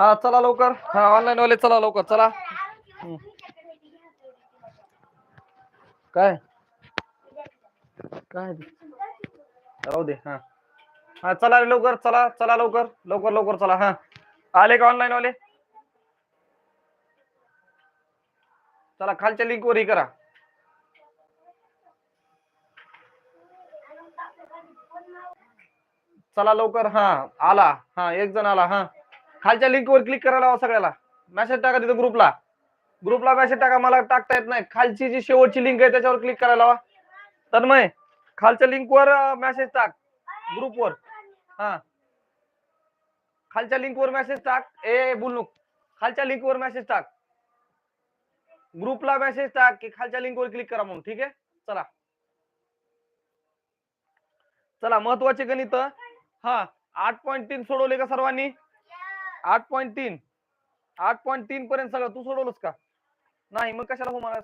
हा चला लवकर. हा ऑनलाईन वाले चला लवकर चला. काय? काय? राहू दे हा. हा चला रे लवकर चला चला लवकर लवकर लवकर चला हा. आले का ऑनलाईन वाले? चला खालच्या लिंक वर हे करा. चला लवकर हा आला. हा एक जण आला हा. खालच्या लिंक वर क्लिक करायला लावा सगळ्याला. मेसेज टाका तिथं ग्रुपला ग्रुपला मेसेज टाका मला टाकता येत नाही. खालची जी शेवटची लिंक आहे त्याच्यावर क्लिक करायला लावा. तन्मय खालच्या लिंक वर मेसेज टाक. ग्रुप वर. हा. खालच्या लिंक वर मेसेज टाक. ए बुलनुक. खालच्या लिंक वर मेसेज टाक. ग्रुपला मेसेज टाक की खालच्या लिंक वर क्लिक करा म्हणून. ठीक आहे? चला. चला महत्त्वाचे गणित हा. आठ पॉईंट तीन सोडवले का सर्वांनी? आठ पॉईंट तीन. आठ पॉईंट तीन पर्यंत सगळं तू सोडवलंस का? नाही मग कशाला हो मला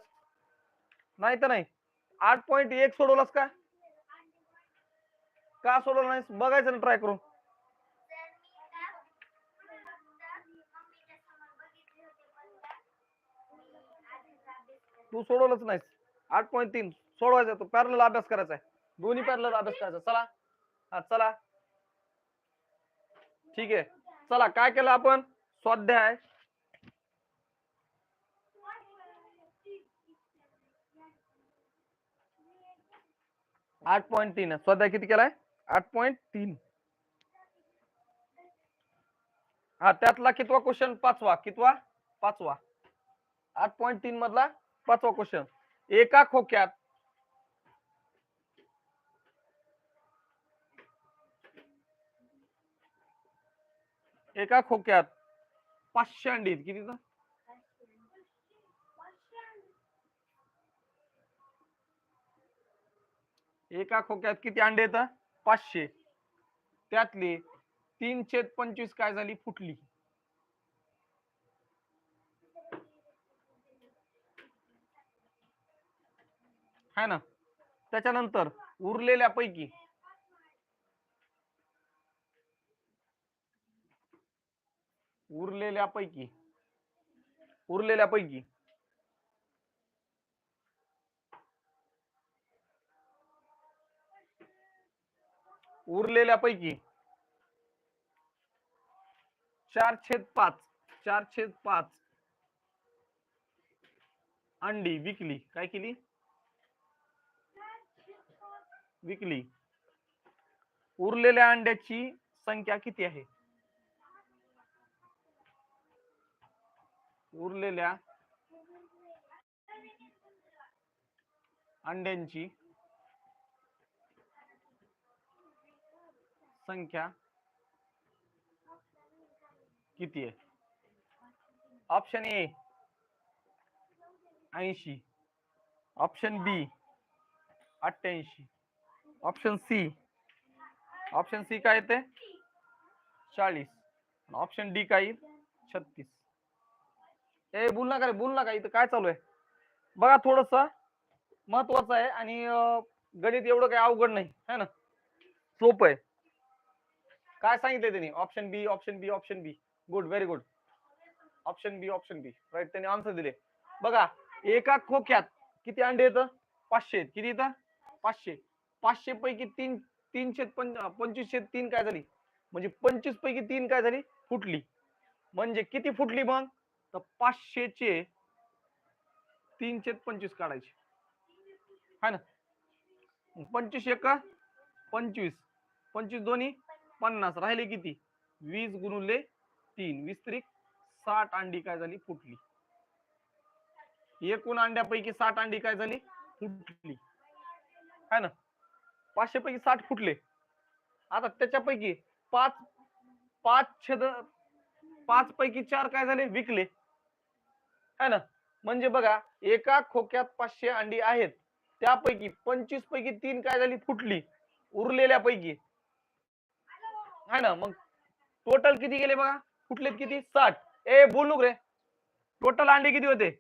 नाही तर नाही. आठ पॉईंट एक सोडवलंस का? का सोडवलं नाहीस? बघायचं ना ट्राय करून. तू सोडवलंच नाही आठ पॉईंट तीन. सोडवायचा तू. पॅरल अभ्यास करायचा आहे. दोन्ही पॅरल अभ्यास करायचा चला. हा चला. ठीक आहे. चला काय केलं आपण? स्वाध्याय. आठ पॉईंट तीन स्वाध्याय किती केलाय? आठ पॉईंट तीन. हा त्यातला कितवा क्वेश्चन पाचवा. कितवा? पाचवा. आठ पॉईंट तीन मधला पाचवा क्वेश्चन एका खोक्यात एका खोक्यात पाचशे अंडी किती तर? एका खोक्यात किती अंडे येत पाचशे. त्यातले तीन छेद पंचवीस काय झाली? फुटली. है ना? त्याच्यानंतर उरलेल्या पैकी उरलेल्या पैकी उरलेल्या पैकी उरलेल्या पैकी चार छेद पाच. चार छेद पाच. अंडी विकली. काय केली? विकली. उरलेल्या अंड्याची संख्या किती आहे? उरलेल्या अंड्यांची संख्या किती आहे? ऑप्शन ए ऐंशी. ऑप्शन बी अठ्ठ्याऐंशी. ऑप्शन सी ऑप्शन सी काय येते? चाळीस. ऑप्शन डी काय येईल? छत्तीस. ए बोल नका रे बोल नका इथं काय चालू आहे? बघा थोडस महत्वाचं आहे आणि गणित एवढं काही अवघड नाही है ना? सोपं आहे. काय सांगितलंय त्यांनी? Option B option B option B good very good option B option B right त्यांनी आन्सर दिले. बघा एका खोक्यात किती अंडे येतं? पाचशे किती येतं? पाचशे. पाचशे पैकी तीन तीनशे पंच पंचवीसशे तीन काय झाली? म्हणजे पंचवीस पैकी तीन काय झाली? फुटली. म्हणजे किती फुटली मग? तर पाचशेचे तीनशे पंचवीस काढायचे. हाय ना? पंचवीस एक पंचवीस. पंचवीस दोन्ही पन्नास. राहिले किती? वीस गुणुले तीन. वीस त्रिक साठ अंडी काय झाली? फुटली. एकूण अंड्यापैकी साठ अंडी काय झाली? फुटली. है ना? पाचशे पैकी साठ फुटले. आता त्याच्यापैकी पाच पाच छेद पाच पैकी चार काय झाले? विकले. है ना? म्हणजे बघा एका खोक्यात पाचशे अंडी आहेत. त्यापैकी पंचवीस पैकी तीन काय झाली? फुटली. उरलेल्या पैकी है ना? मग टोटल किती गेले बघा? फुटलेत किती? साठ. ए बोलू रे टोटल अंडे किती होते?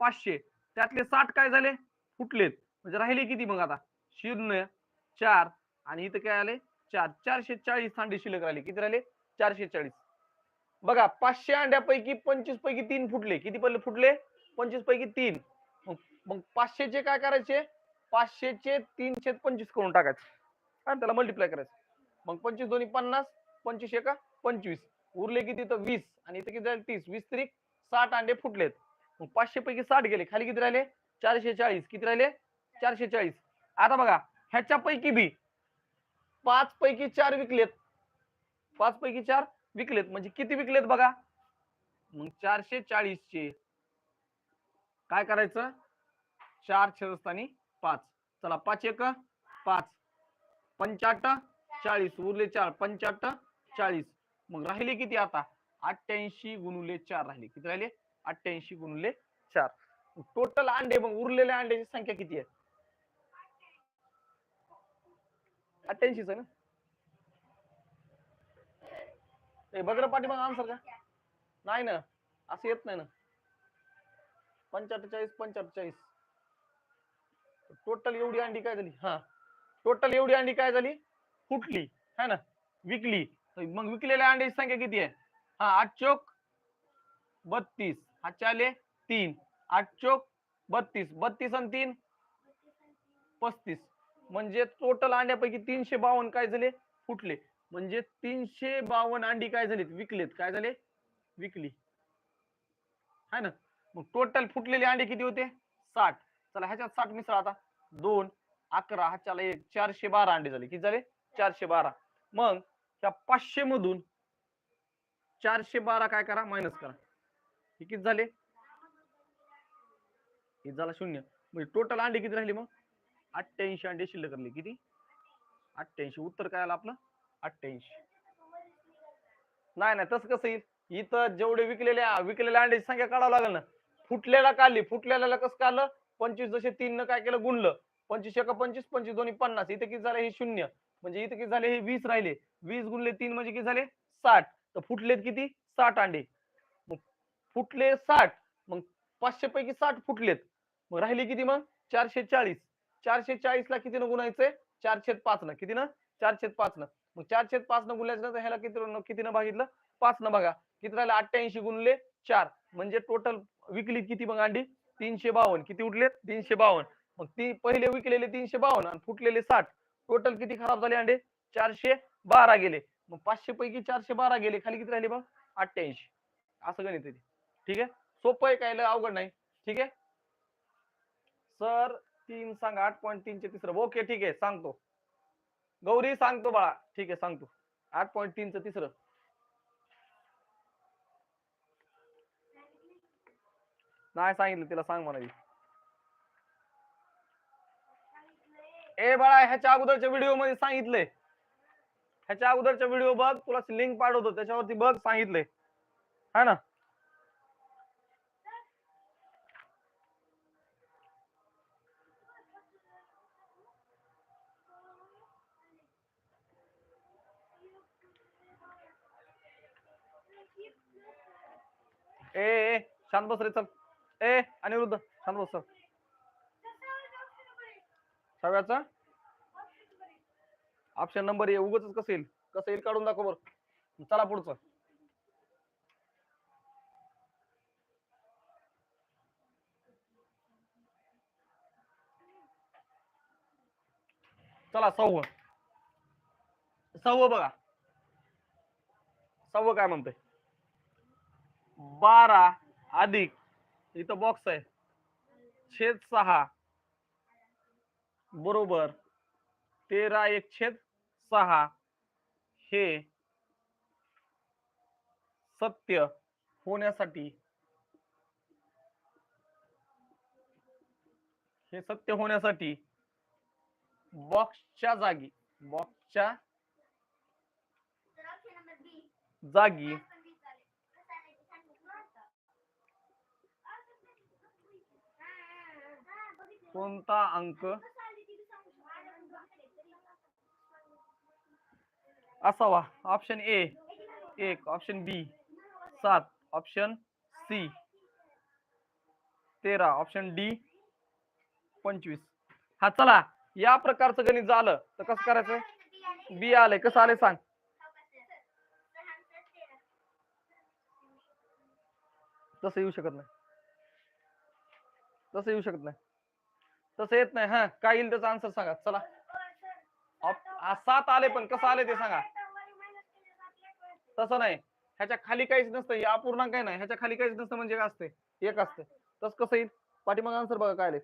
पाचशे. त्यातले साठ काय झाले? फुटलेत. म्हणजे राहिले किती मग आता? शून्य चार आणि इथं काय आले? चार. चारशे चाळीस अंडे शिल्लक राहिले. किती राहिले? चारशे चाळीस. बघा पाचशे अंड्यापैकी पंचवीस पैकी तीन फुटले. किती पडले? फुटले? पंचवीस पैकी तीन. मग मग पाचशेचे काय करायचे? पाचशेचे तीनशे पंचवीस करून टाकायचे. आणि त्याला मल्टिप्लाय करायचं. मग पंचवीस दोन्ही पन्नास पंचवीस एका पंचवीस. उरले किती तर वीस. आणि इथं किती झाले? तीस. वीस त्रिक साठ अंडे फुटलेत. मग पाचशे पैकी साठ गेले. खाली किती राहिले? चारशे चाळीस. किती राहिले? चारशे चाळीस. आता बघा ह्याच्या पैकी बी पाच पैकी चार विकलेत. पाच पैकी चार विकलेत? म्हणजे किती विकलेत बघा? मग चारशे चाळीस चे काय करायचं? चार छेदस्थानी पाच. चला पाच एक पाच. पंचाट चाळीस. उरले चार. पंचाट चाळीस. मग राहिले किती आता? अठ्ठ्याऐंशी गुणुले चार राहिले. किती राहिले? अठ्ठ्याऐंशी गुणुले चार. टोटल अंडे मग उरलेल्या अंड्याची संख्या किती आहे? अठ्ठ्याऐंशीच आहे ना? ए बघ पाठीमाग आन्सर का नाही ना असं येत नाही ना. पंचाहत्तर पंचाहत्तर टोटल एवढी अंडी काय झाली? हा. टोटल एवढी अंडी काय झाली? फुटली है ना? विकली. मग विकलेल्या अंड्याची संख्या किती आहे? हा आठ चोक बत्तीस. हातचे आले तीन. आठ चोक बत्तीस. बत्तीस आणि तीन? पस्तीस. म्हणजे टोटल अंड्यापैकी तीनशे बावन्न काय झाले? फुटले. म्हणजे तीनशे बावन्न अंडी काय झालीत? विकलेत. काय झाले? विकली. है ना? मग टोटल फुटलेले अंडे किती होते? साठ. चला ह्याच्यात साठ मिसळा आता. दोन अकरा ह्याच्याला एक चारशे बारा अंडे झाले. किती झाले? चारशे बारा. मग त्या पाचशे मधून चारशे बारा काय करा? मायनस करा. हे किती झाले? हे झाला शून्य. म्हणजे टोटल अंडे किती राहिले मग? अठ्ठ्याऐंशी अंडे शिल्लक राहिले. किती? अठ्ठ्याऐंशी. उत्तर काय आलं आपलं? अठ्ठ्याऐंशी. नाही नाही तसं कसं येईल इथं जेवढे विकलेल्या विकलेल्या अंड्याची संख्या काढावं लागेल ना. फुटलेला काढली फुटलेल्याला कसं काढलं? पंचवीस जसे तीन न काय केलं? गुणलं. पंचवीस एका पंचवीस पंचवीस दोन्ही पन्नास. इथे किती झाले? हे शून्य. म्हणजे इथे किती झाले? हे वीस राहिले. वीस गुणले तीन म्हणजे किती झाले? साठ. तर फुटलेत किती? साठ अंडे. मग फुटले साठ. मग पाचशे पैकी साठ फुटलेत. मग राहिले किती मग? चारशे चाळीस. चारशे चाळीस ला किती न गुणायचंय? चारशे पाच ना किती ना चारशे पाच ना मग चारशे पाच न गुणल्याचं तर ह्याला किती न- किती न भागितलं? पाच न बघा किती राहिले? अठ्ठ्याऐंशी गुणले चार. म्हणजे टोटल विकली किती मग अंडी? तीनशे बावन्न. किती उठले? तीनशे बावन्न. मग ती पहिले विकलेले तीनशे बावन्न आणि फुटलेले साठ. टोटल किती खराब झाले अंडे? चारशे बारा गेले. मग पाचशे पैकी चारशे बारा गेले. खाली किती राहिले मग अठ्ठ्याऐंशी. असं गणित आहे ठीक आहे? सोपं आहे काय अवघड नाही. ठीक आहे? सर तीन सांगा. आठ पॉईंट तीनचे तिसरं. ओके ठीक आहे. सांगतो. गौरी सांगतो बाळा. ठीक आहे सांगतो. आठ पॉईंट तीनचं तिसरं. नाही सांगितलं तिला सांग मला ए बाळा ह्याच्या अगोदरच्या व्हिडिओमध्ये सांगितलंय ह्याच्या अगोदरच्या व्हिडिओ बघ तुला लिंक पाठवतो त्याच्यावरती बघ सांगितलंय है ना? ए ए शांत बस रे चल. ए अनिरुद्ध शांत बस चल. सगळ्याचा ऑप्शन नंबर ये उगच कसं येईल? कसं येईल काढून दाखव बरं. चला पुढचं. चला सव्व. सव्व बघा. सव्व काय म्हणतंय? बारा अधिक इथं बॉक्स आहे. छेद सहा. बरोबर. तेरा एक छेद सहा. हे सत्य होण्यासाठी. हे सत्य होण्यासाठी बॉक्सच्या जागी बॉक्सच्या जागी कोणता अंक? असावा. ऑप्शन ए एक. ऑप्शन बी सात. ऑप्शन सी तेरा. ऑप्शन डी पंचवीस. हा चला. या प्रकारचं गणित झालं तर कसं करायचं? बी आलंय. कसं आलंय सांग? तसं येऊ शकत नाही. तसं येऊ शकत नाही. तसं येत नाही हा. काय येईल त्याचा आन्सर सांगा चला. आ, सात आले पण कसं आले ते सांगा. तसं नाही. ह्याच्या खाली काहीच नसतं या अपूर्णांक काही नाही ह्याच्या खाली काहीच नसतं म्हणजे काय असते एक असते. तस कसं येईल? पाठीमाग आन्सर बघा काय आले.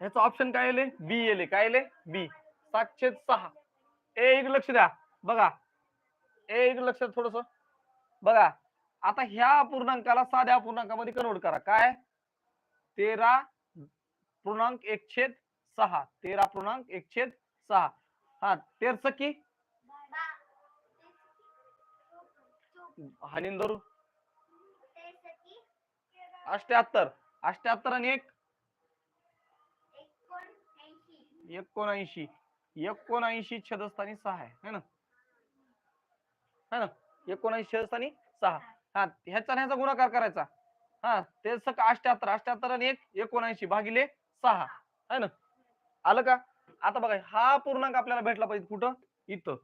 ह्याचं ऑप्शन काय आले? बी येले काय आले? बी सातशे सहा. ए एक लक्ष द्या. बघा. ए एक लक्ष थोडस. बघा. आता ह्या अपूर्णांकाला साध्या अपूर्णांकामध्ये कन्वर्ट करा. काय? तेरा पूर्णांक एक छेद सहा. तेरा पूर्णांक एक छेद सहा. हा तेरच की? हानिंदर अष्ट्याहत्तर. अष्ट्याहत्तर आणि एक? एकोणऐंशी. एकोणऐंशी छदस्थानी सहा आहे. है ना? है ना? एकोणऐंशी छदस्थानी सहा. हा ह्याचा ह्याचा गुणाकार करायचा. हा ते सक अष्ट्याहत्तर अष्ट्याहत्तर आणि एक एकोणऐंशी भागिले सहा. है ना? आलं का? आता बघा हा पूर्णांक आपल्याला भेटला पाहिजे कुठं? इथं.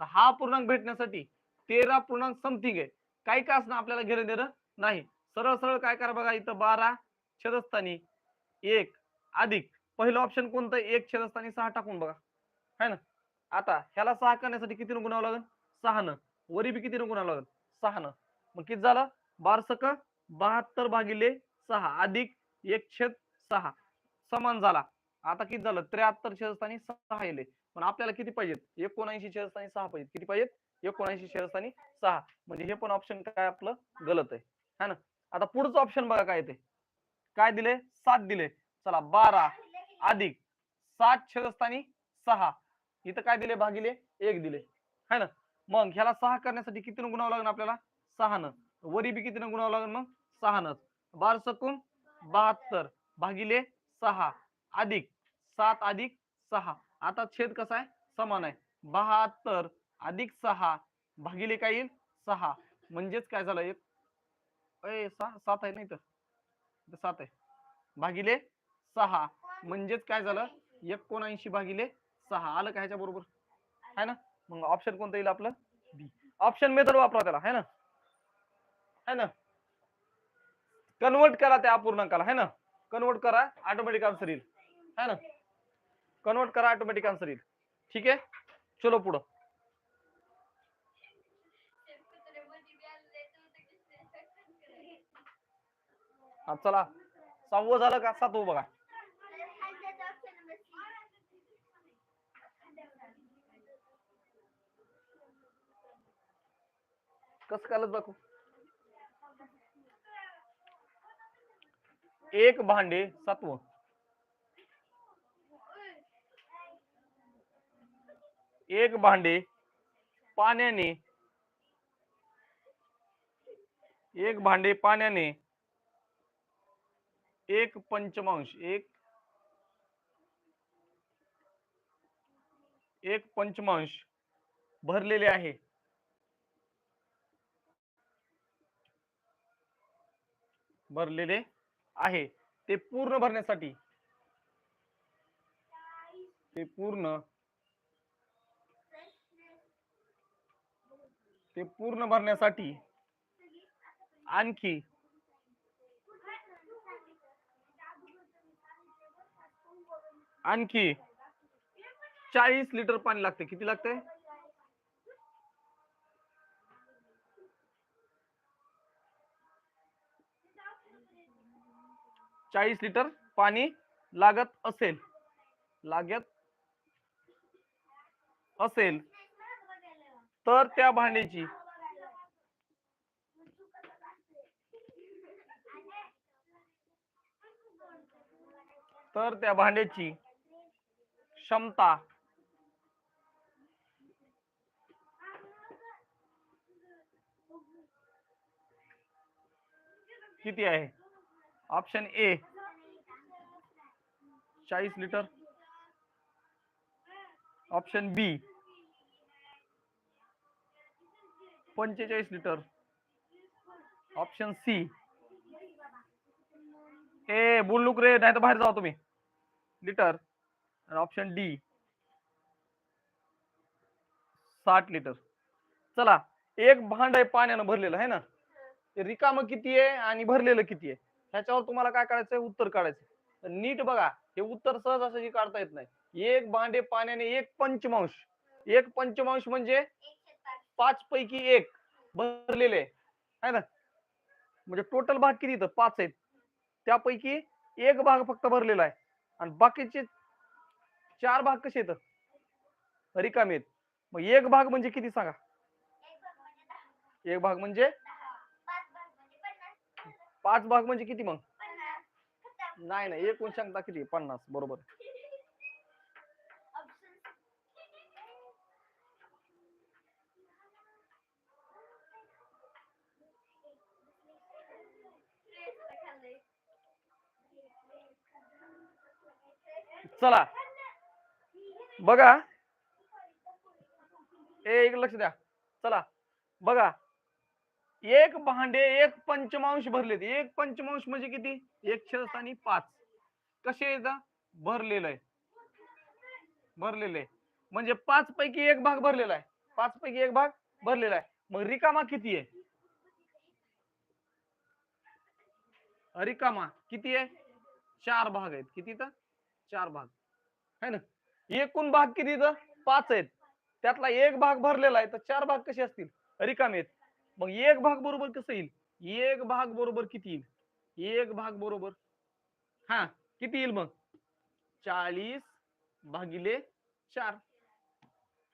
तर हा पूर्णांक भेटण्यासाठी तेरा पूर्णांक समथिंग आहे. काही का असणं आपल्याला घेणं देणं नाही. सरळ सरळ काय करा बघा इथं बारा छदस्थानी एक अधिक. पहिलं ऑप्शन कोणतं? एक छदस्थानी सहा टाकून बघा. है ना? आता ह्याला सहा करण्यासाठी किती गुणावं लागेल? सहा न वरी बी किती गुणावं लागेल? सहा न मग किती झालं? बारसक बहात्तर भागिले सहा अधिक एक छेद सहा. समान झाला. आता किती झालं? त्र्याहत्तर छेदस्थानी सहा येले. पण आपल्याला किती पाहिजेत? एकोणऐंशी छेदस्थानी सहा पाहिजेत. किती पाहिजेत? एकोणऐंशी छेदस्थानी सहा. म्हणजे हे पण ऑप्शन काय आपलं? गलत आहे. है ना? आता पुढचं ऑप्शन बघा काय ते काय दिले? सात दिले. चला बारा अधिक सात छेदस्थानी सहा. इथं काय दिले? भागिले एक दिले. है ना? मग ह्याला सहा करण्यासाठी किती गुणावं लागणार आपल्याला? सहा न वरी बी कितीनं गुणावं लागेल मग? सहा न बार सकून बहात्तर भागिले सहा अधिक सात अधिक सहा. आता छेद कसा आहे? समान आहे. बहात्तर अधिक सहा भागिले काय येईल? सहा. म्हणजेच काय झालं एक? सहा सात आहे नाही तर. सात आहे. भागिले सहा. म्हणजेच काय झालं? एकोणऐंशी भागिले सहा. आलं का ह्याच्या बरोबर? है ना? मग ऑप्शन कोणतं येईल आपलं? बी ऑप्शन मेथड वापरा त्याला. है ना? है ना? कन्वर्ट करा त्या अपूर्णांकाला है ना? कन्वर्ट करा ऑटोमॅटिक आन्सर येईल. है ना? कन्वर्ट करा ऑटोमॅटिक आन्सर येईल. ठीक आहे? चलो पुढं. हा चला. सहावं झालं का? सातवं बघा. कसं कालच दाखव? एक भांडे सातवं. एक भांडे पाण्याने. एक भांडे पाण्याने. एक पंचमांश. एक. एक पंचमांश भरलेले आहे. भरलेले आहे. ते पूर्ण भरण्यासाठी. ते पूर्ण. ते पूर्ण भरण्यासाठी आणखी आणखी चाळीस लिटर पाणी लागते. किती लागतंय? चाळीस लिटर पाणी लागत असेल. लागत असेल. तर त्या भांड्याची तर त्या भांड्याची क्षमता किती आहे? Option A. चाळीस लिटर. Option B. पंचेचाळीस लिटर. Option C. ए बोलूक रे नाही तर बाहेर जाऊ तुम्ही. लिटर. Option D. साठ लिटर. चला एक भांड आहे पाण्यानं भरलेलं आहे ना? रिकाम रिकामं किती आहे आणि भरलेलं किती आहे? ह्याच्यावर तुम्हाला काय काढायचंय उत्तर काढायचं नीट बघा हे उत्तर सहज असं काढता येत नाही. एक भांडे पाण्याने एक पंचमांश. एक पंचमांश म्हणजे पाच पैकी एक भरलेले. आहे ना? म्हणजे टोटल भाग किती तर पाच आहेत. त्यापैकी एक भाग फक्त भरलेला आहे. आणि बाकीचे चार भाग कसे येत रिकामे आहेत. मग एक भाग म्हणजे किती सांगा? एक भाग म्हणजे पाच भाग म्हणजे किती मग? नाही नाही एकूण सांगता किती? पन्नास बरोबर. चला. बघा. ए एक लक्ष द्या. चला. बघा. एक भांडे एक पंचमांश भरलेत. एक पंचमांश म्हणजे किती? एक छेदस्थानी पाच. कसे येतं भरलेलं आहे. भरलेलं आहे. म्हणजे पाच पैकी एक भाग भरलेला आहे. पाच पैकी एक भाग भरलेला आहे. मग रिकामा किती आहे? रिकामा किती आहे? चार भाग आहेत. किती तर चार भाग. है ना? एकूण भाग किती तर पाच आहेत. त्यातला एक भाग भरलेला आहे. तर चार भाग कसे असतील? रिकामे आहेत. मग एक भाग बरोबर कसं येईल? एक भाग बरोबर किती येईल? एक भाग बरोबर हा किती येईल मग? चाळीस भागिले चार.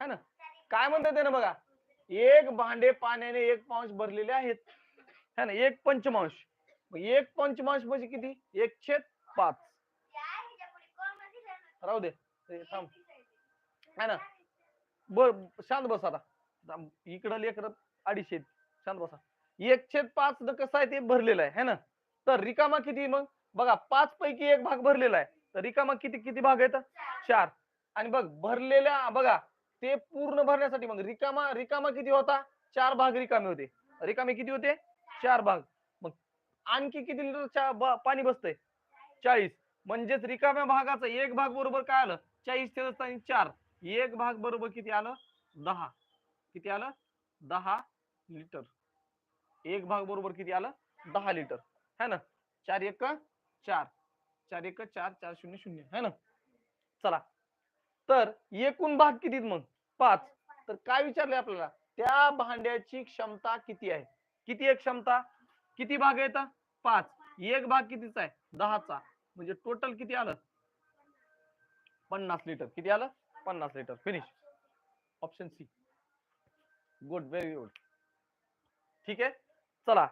है ना? काय म्हणतात ते ना बघा? एक भांडे पाण्याने एक पांश भरलेले आहेत. है ना? एक पंचमांश. एक पंचमांश म्हणजे किती? एक छेद पाच. राहू दे. थांब. है ना? बर शांत बस आता. इकडं लेकर अडीचशे शांत बसा. एक छेद पाच कसं आहे ते भरलेलं आहे है ना? तर रिकामा किती मग? बघा पाच पैकी एक भाग भरलेला आहे. तर रिकामा किती किती भाग आहेत? चार. आणि बघ भरलेल्या बघा ते पूर्ण भरण्यासाठी मग रिकामा रिकामा किती होता? चार भाग रिकामे होते. रिकामे किती होते? चार भाग. मग आणखी किती लिटर पाणी बसतंय? चाळीस. म्हणजेच रिकाम्या भागाचा एक भाग बरोबर काय आलं? चाळीस ते चार. एक भाग बरोबर किती आलं? दहा. किती आलं? दहा. लिटर. एक भाग बरोबर किती आलं? दहा लिटर. है ना? चार एक चार. चार एक चार चार शून्य शून्य. है ना? चला. तर एकूण भाग किती मग? पाच. तर काय विचारले आपल्याला? त्या भांड्याची क्षमता किती आहे? किती आहे क्षमता? किती भाग आहेत? पाच. एक भाग कितीचा आहे? दहाचा. म्हणजे टोटल किती आलं? पन्नास लिटर. किती आलं? पन्नास litre. Finish option C good very good ठीक आहे? चला.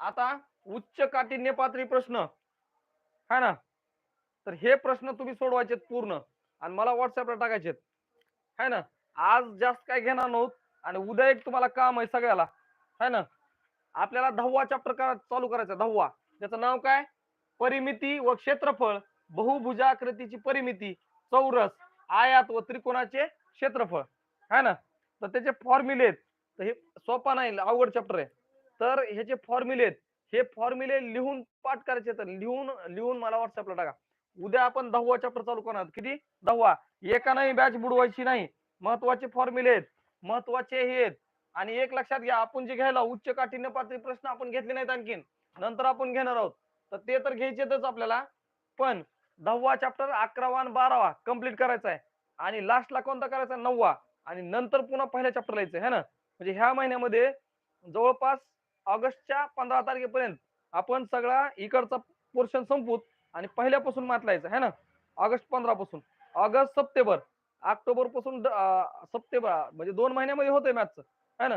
आता उच्च काठिण्य पातळी प्रश्न. है ना? तर हे प्रश्न तुम्ही सोडवायचे पूर्ण. आणि मला व्हॉट्सअपला टाकायचे है ना? आज जास्त काय घेणार नव्हत. आणि उद्या एक तुम्हाला काम आहे सगळ्याला. है ना? आपल्याला दहावा चॅप्टर चालू करायचा दहावा. त्याचं नाव काय? परिमिती व क्षेत्रफळ. बहुभुजाकृतीची परिमिती. चौरस. आयात व त्रिकोणाचे क्षेत्रफळ. है ना? तर त्याचे फॉर्म्युले आहेत. तर हे सोपा नाही अवघड चॅप्टर आहे. तर ह्याचे फॉर्म्युले आहेत हे फॉर्म्युले लिहून पाठ करायचे तर लिहून लिहून मला व्हॉट्सअपला टाका. उद्या आपण दहावा चॅप्टर चालू करणार. किती? दहावा. एका नाही बॅच बुडवायची नाही. महत्त्वाचे फॉर्म्युले आहेत. महत्त्वाचे हे आहेत. आणि एक लक्षात घ्या आपण जे घ्यायला उच्च काठिण्य पातळी प्रश्न आपण घेतले नाहीत आणखीन. नंतर आपण घेणार आहोत. तर ते तर घ्यायचेच आपल्याला. पण दहावा चॅप्टर अकरावा आणि बारावा कंप्लीट करायचा आहे. आणि लास्टला कोणता करायचा? नववा. आणि नंतर पुन्हा पहिल्या चॅप्टरला यायचं है ना? म्हणजे ह्या महिन्यामध्ये जवळपास ऑगस्टच्या पंधरा तारखेपर्यंत आपण सगळा इकडचा पोर्शन संपूत आणि पहिल्यापासून मातलायचं है ना? ऑगस्ट पंधरा पासून ऑगस्ट सप्टेंबर ऑक्टोबरपासून सप्टेंबर म्हणजे दोन महिन्यामध्ये होतंय मॅथचं है ना?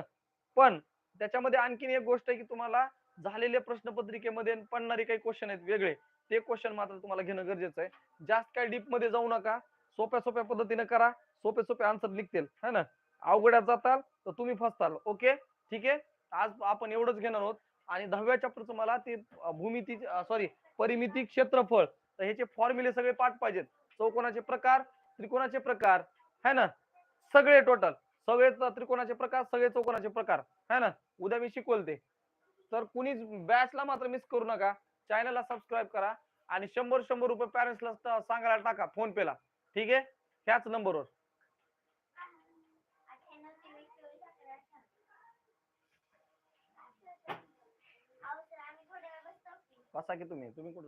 पण त्याच्यामध्ये आणखीन एक गोष्ट आहे की तुम्हाला झालेल्या प्रश्नपत्रिकेमध्ये पडणारे काही क्वेश्चन आहेत वेगळे. ते क्वेश्चन मात्र तुम्हाला घेणं गरजेचं आहे. जास्त काय डीपमध्ये जाऊ नका. सोप्या सोप्या पद्धतीने करा. सोपे सोपे आन्सर निघतील है ना? अवघड्यात जाताल तर तुम्ही फसताल. ओके ठीक आहे? आज आपण एवढंच घेणार आहोत. आणि दहाव्या चॅप्टरचं मला ते भूमिती सॉरी परिमिती क्षेत्रफळ तर ह्याचे फॉर्म्युले सगळे पाठ पाहिजेत. चौकोनाचे प्रकार त्रिकोणाचे प्रकार है ना? सगळे टोटल सगळे त्रिकोणाचे प्रकार सगळे चौकोनाचे प्रकार है ना? उद्या मी शिकवल ते तर कुणीच बॅचला मात्र मिस करू नका. चॅनलला सबस्क्राईब करा. आणि शंभर शंभर रुपये पॅरेंट्सला सांगायला टाका फोन पेला ठीक आहे? ह्याच नंबरवर बसा की तुम्ही तुम्ही कुठं